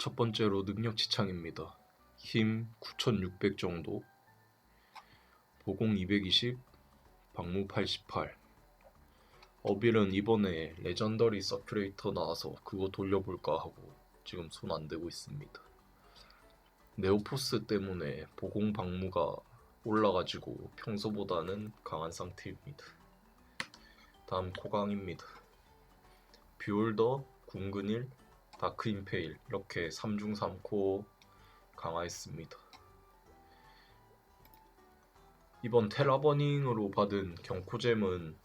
첫 번째로 능력 지창입니다. 힘 9600 정도, 보공 220, 방무 88. 어빌은 이번에 레전더리 서큘레이터 나와서 그거 돌려볼까 하고 지금 손 안 대고 있습니다. 네오포스 때문에 보공 방무가 올라가지고 평소보다는 강한 상태입니다. 다음 코강입니다. 뷰올더, 궁근일, 다크 임페일 이렇게 3중 3코 강화했습니다. 이번 테라버닝으로 받은 경코잼은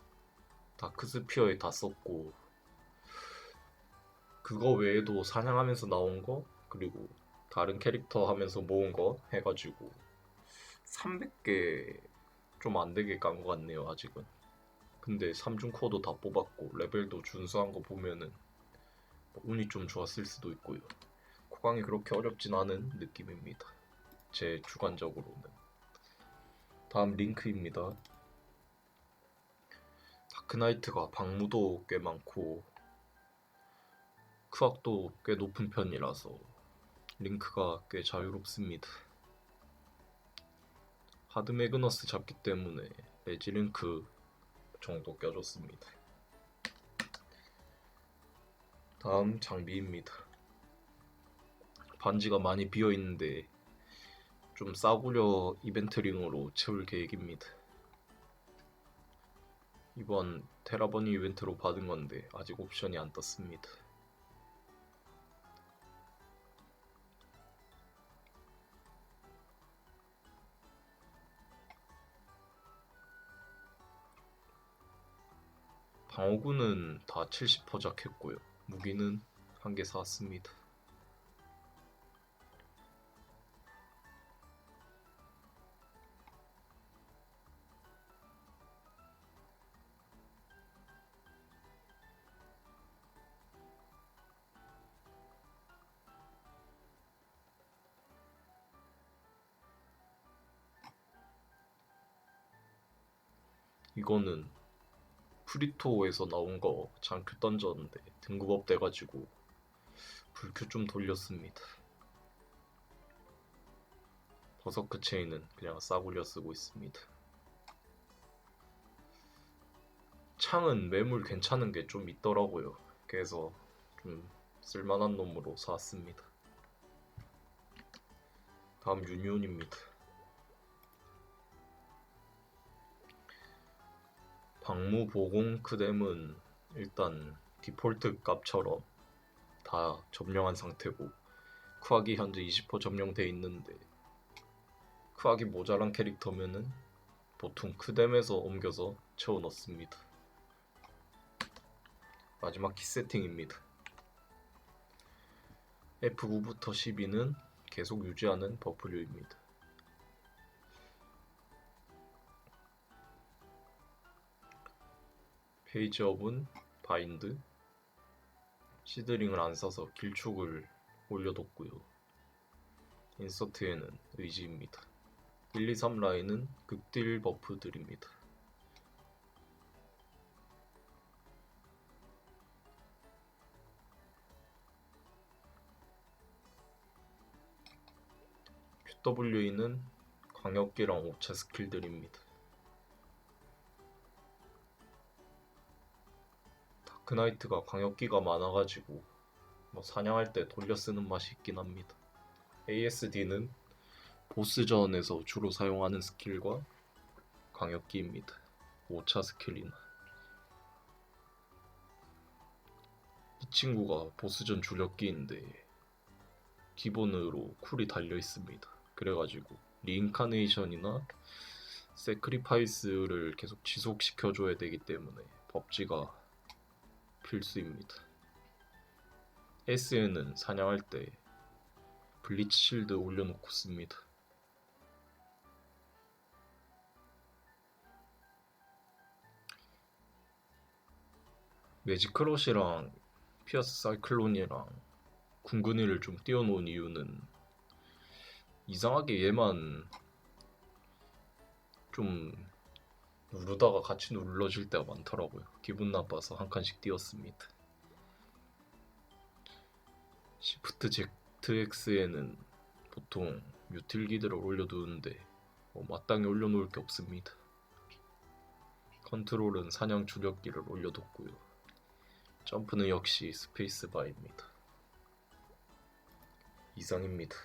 다크스피어에 다 썼고 그거 외에도 사냥하면서 나온 거 그리고 다른 캐릭터 하면서 모은 거 해가지고 300개 좀 안 되게 깐 것 같네요 아직은 근데 3중 코어도 다 뽑았고 레벨도 준수한 거 보면은 운이 좀 좋았을 수도 있고요 코강이 그렇게 어렵진 않은 느낌입니다 제 주관적으로는 다음 링크입니다 다크나이트가 방무도 꽤 많고 크악도 꽤 높은 편이라서 링크가 꽤 자유롭습니다. 하드 매그너스 잡기 때문에 레지 링크 정도 껴줬습니다. 다음 장비입니다. 반지가 많이 비어 있는데 좀 싸구려 이벤트링으로 채울 계획입니다. 이번 테라버니 이벤트로 받은 건데 아직 옵션이 안 떴습니다. 방어구는 다 70% 작했고요. 무기는 한개 사왔습니다. 이거는 프리토에서 나온 거 장큐 던졌는데 등급업 돼가지고 불큐 좀 돌렸습니다. 버서크 체인은 그냥 싸구려 쓰고 있습니다. 창은 매물 괜찮은 게 좀 있더라고요. 그래서 좀 쓸만한 놈으로 사왔습니다. 다음 유니온입니다. 방무 보공 크뎀은 일단 디폴트 값처럼 다 점령한 상태고 쿠악이 현재 20% 점령돼 있는데 쿠악이 모자란 캐릭터면은 보통 크뎀에서 옮겨서 채워 넣습니다. 마지막 키 세팅입니다. F9부터 12는 계속 유지하는 버프류입니다. 페이지업은 바인드 시드링을 안 써서 길축을 올려뒀고요. 인서트에는 의지입니다. 1, 2, 3 라인은 극딜 버프들입니다. QWE는 광역기랑 옵차 스킬들입니다 다크나이트가 광역기가 많아가지고 뭐 사냥할 때 돌려 쓰는 맛이 있긴 합니다. ASD는 보스전에서 주로 사용하는 스킬과 광역기입니다. 5차 스킬이나 이 친구가 보스전 주력기인데 기본으로 쿨이 달려 있습니다. 그래가지고 리인카네이션이나 세크리파이스를 계속 지속시켜줘야 되기 때문에 법지가 필수입니다. SN은 사냥할 때 블리치 실드 올려놓고 씁니다. 매지크롯이랑 피어스 사이클론이랑 궁근이를 좀 띄워놓은 이유는 이상하게 얘만 좀 누르다가 같이 눌러질 때가 많더라고요. 기분 나빠서 한 칸씩 띄웠습니다. Z ZX에는 보통 유틸기들을 올려두는데 뭐 마땅히 올려놓을 게 없습니다. 컨트롤은 사냥 주력기를 올려뒀고요. 점프는 역시 스페이스바입니다. 이상입니다.